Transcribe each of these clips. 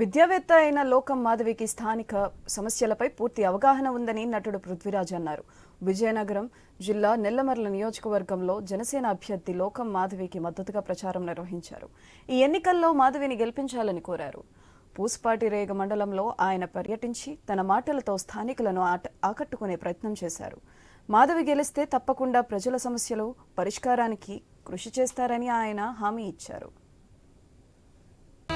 విద్యావేత్త అయిన లోకం మాధవికి స్థానిక సమస్యలపై పూర్తి అవగాహన ఉందని నటుడు పృథ్వీరాజ్ అన్నారు. విజయనగరం జిల్లా నెల్లమర్ల నియోజకవర్గంలో జనసేన అభ్యర్థి లోకం మాధవికి మద్దతుగా ప్రచారం నిర్వహించారు. ఈ ఎన్నికల్లో మాధవిని గెలిపించాలని కోరారు. పూస్పాటి రేగ మండలంలో ఆయన పర్యటించి తన మాటలతో స్థానికులను ఆకట్టుకునే ప్రయత్నం చేశారు. మాధవి గెలిస్తే తప్పకుండా ప్రజల సమస్యలు పరిష్కారానికి కృషి చేస్తారని ఆయన హామీ ఇచ్చారు.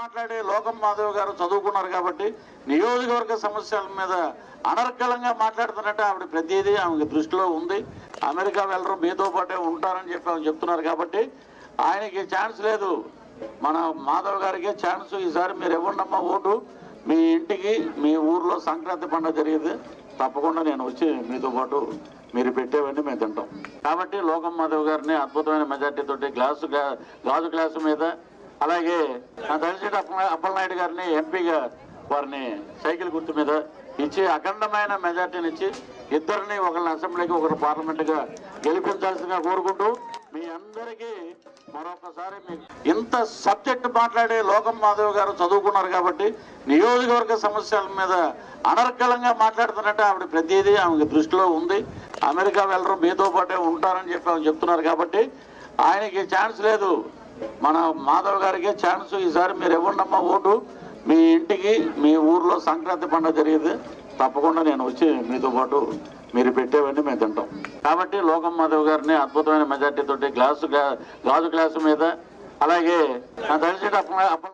మాట్లాడే లోకం మాధవ్ గారు చదువుకున్నారు కాబట్టి నియోజకవర్గ సమస్యల మీద అనర్గళంగా మాట్లాడుతున్నట్టు ఆవిడ ప్రతిదీ ఆమెకి దృష్టిలో ఉంది. అమెరికా వెళ్ళరు మీతో పాటే ఉంటారని చెప్పి ఆమె చెప్తున్నారు కాబట్టి ఆయనకి ఛాన్స్ లేదు. మన మాధవ్ గారికి ఛాన్స్ ఈసారి మీరు ఇవ్వండమ్మా ఓటు. మీ ఇంటికి మీ ఊర్లో సంక్రాంతి పండుగ జరిగింది. తప్పకుండా నేను వచ్చి మీతో పాటు మీరు పెట్టేవన్నీ మేము తింటాం. కాబట్టి లోకం మాధవ్ గారిని అద్భుతమైన మెజార్టీతోటి గ్లాసు గాజు గ్లాసు మీద అలాగే నా తెలిసిన అప్పలనాయుడు గారిని ఎంపీగా వారిని సైకిల్ గుర్తు మీద ఇచ్చి అఖండమైన మెజార్టీని ఇచ్చి ఇద్దరిని ఒకరిని అసెంబ్లీకి ఒకరు పార్లమెంట్గా గెలిపించాల్సిందిగా కోరుకుంటూ మీ అందరికీ మరొకసారి ఇంత సబ్జెక్ట్ మాట్లాడే లోకం మాధవ్ గారు చదువుకున్నారు కాబట్టి నియోజకవర్గ సమస్యల మీద అనర్గళంగా మాట్లాడుతున్నట్టు ఆవిడ ప్రతిదీ ఆమెకి దృష్టిలో ఉంది. అమెరికా వెళ్ళరు మీతో పాటే ఉంటారని చెప్పి ఆమె చెప్తున్నారు కాబట్టి ఆయనకి ఛాన్స్ లేదు. మన మాధవ్ గారికి ఛాన్స్ ఈసారి మీరు ఇవ్వండమ్మా ఓటు. మీ ఇంటికి మీ ఊర్లో సంక్రాంతి పండుగ జరిగేది. తప్పకుండా నేను వచ్చి మీతో పాటు మీరు పెట్టేవన్నీ మేము తింటాం. కాబట్టి లోకం మాధవ్ గారిని అద్భుతమైన మెజార్టీతో గ్లాసు గాజు గ్లాసు మీద అలాగే నా తెలిసిన అప్పల